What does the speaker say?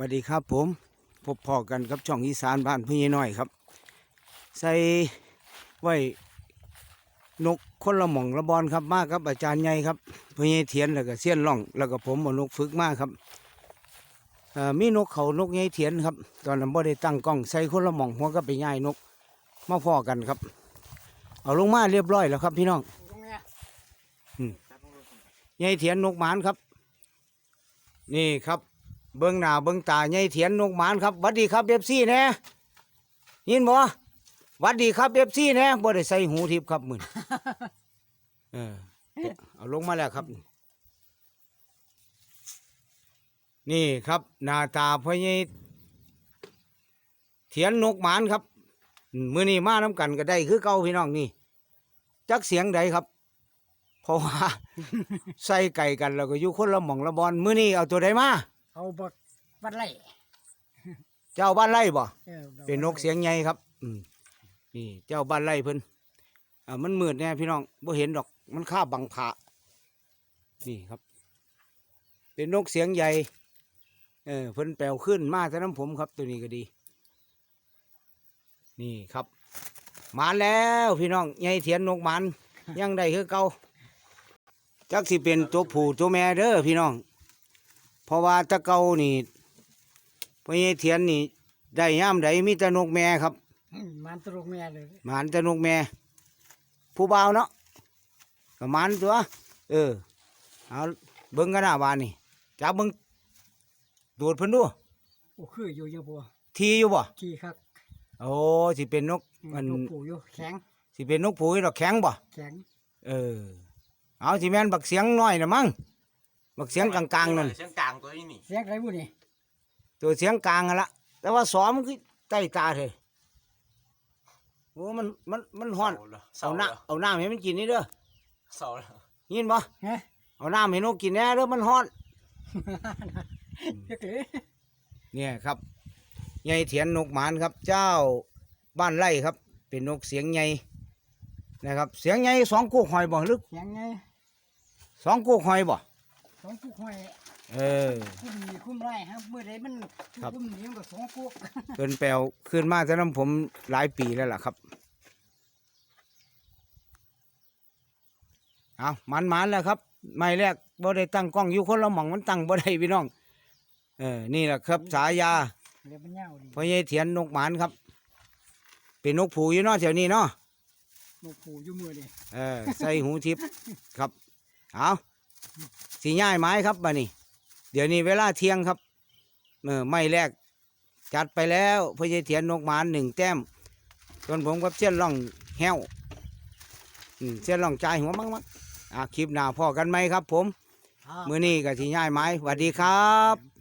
สวัสดีครับผมพบพอกันกับช่องอีสานบ้านพี่น้อยครับ ใส่ไว้นกคนละหม่องละบอนครับมากครับอาจารย์ใหญ่ครับพี่เทียนแล้วก็เสี้ยนล่อง แล้วก็ผมเอานกฝึกมากครับมีนกเขานกใหญ่เทียนครับ ตอนนั้นบ่ได้ตั้งกล้องใส่คนละหม่องหัวก็ไปย่ายนกมาพอกันครับ เอาลงมาเรียบร้อยแล้วครับ พี่น้องตรงเนี้ยใหญ่เทียนนกหมานครับ นี่ครับ เบิ้งหน้าเบิ้งตาใหญ่เทียนนกหมานครับหวัดดีครับเอฟซีแน่ยินบ่หวัดดีครับเอฟซีแน่บ่ได้ใส่หูทิพย์ครับมึนเออเอาลงมาแล้วครับ นี่ครับหน้าตาพ่อใหญ่เทียนนกหมานครับอืมมื้อนี้มาน้ำกันก็ได้คือเก่าพี่น้องนี่จักเสียงใดครับเพราะว่าใส่ไก่กันแล้วก็อยู่คนละหม่องละบอนมื้อนี้เอาตัวใดมา เอาบักบัดไล่เจ้าบ้านไร่บ่ออเป็นนกเสียงใหญ่ครับ อืมนี่ เจ้าบ้านไร่เพิ่นอ่ามันมืดแน่พี่น้องบ่เห็นดอกมันคาบบังผานี่ครับ เป็นนกเสียงใหญ่เออเพิ่นแปลวขึ้นมาแต่น้ำผมครับ ตัวนี้ก็ดี นี่ครับหมานแล้วพี่น้องใหญ่เถียนนกหมันยังได้คือเก่าจักสิเป็นตัวผู้ตัวแม่เด้อพี่น้อง เพราะว่าแตะเก่านี่พ่อใหญ่เถียนนี่ ได้ย่ามใดมีแต่นกแม่ครับอืมมันตรกแม่เลยหมานแต่นกแม่ ผู้บ่าวเนาะก็หมานตัว เออเอาเบิ่งกันหน้าบานนี่จับเบิ่งดูดเพิ่นดูโอ้คืออยู่ยังบัวทีอยู่บ่ขี่ครับโอ้สิเป็นนกมันตัวปู่อยู่แข็งสิเป็นนกผู้ดอกแข็งบ่แข็งเออเอาสิแม่นบักเสียงน้อยน่ะมั้ง บักเสียงกลางๆนั่นเสียงกลางตัวนี้นี่เสียงไรบุนี่ตัวเสียงกลางนั่นละแต่ว่าสอมนคือใต้ตาเถอะโอ้มันมันมันฮ้อนเศร้าเอาแล้วน้ำเอาน้ำให้มันกินนี่เด้อเศร้าแล้วยินบ่ฮะเอาน้ำให้นกกินแน่เด้อมันฮ้อนเก๋เนี่ยครับใหญ่เถียนนกหมานครับ เจ้าบ้านไร่ครับ เป็นนกเสียงใหญ่นะครับ เสียงใหญ่สองกูกหอยบ่หรือเสียงไงสองกูกหอยบ่ส องกุกห้อยเออ คุ้มมีคุ้มไรครับเมื่อไรมันครับ คุ้มหนีมันก็สองกุกเกินแปลวขึ้นมาแต่น้ำผมหลายปีแล้วล่ะครับ เอามันมันๆแล้วครับ ไม่แรกบ่ได้ตั้งกล้องอยู่คนละหม่องมันตั้งบ่ได้พี่น้อง เออ นี่แหละครับฉายาเดี๋ยวมันเน่าดีพ่อใหญ่เถียนนกหมานครับ เป็นนกผูอยู่เนาะแถวนี้เนาะลูกปู่อยู่มือนี่เออ ใส่หูทิพย์ครับ เอา สีง่ายไม้ครับบัดนี้เดี๋ยวนี้เวลาเที่ยงครับเออไม่แรก จัดไปแล้วพ่อใหญ่เถียนนกหมานหนึ่งแต้มส่วนผมกับเส้ยนร่องแห้วอืมเส้ยนร่องจ่ายหัวมั้งมั้งอะคลิปหน้าพอกันไหมครับ ผมอ่ามือนี้ก็สีง่ายไม้สวัสดีครับ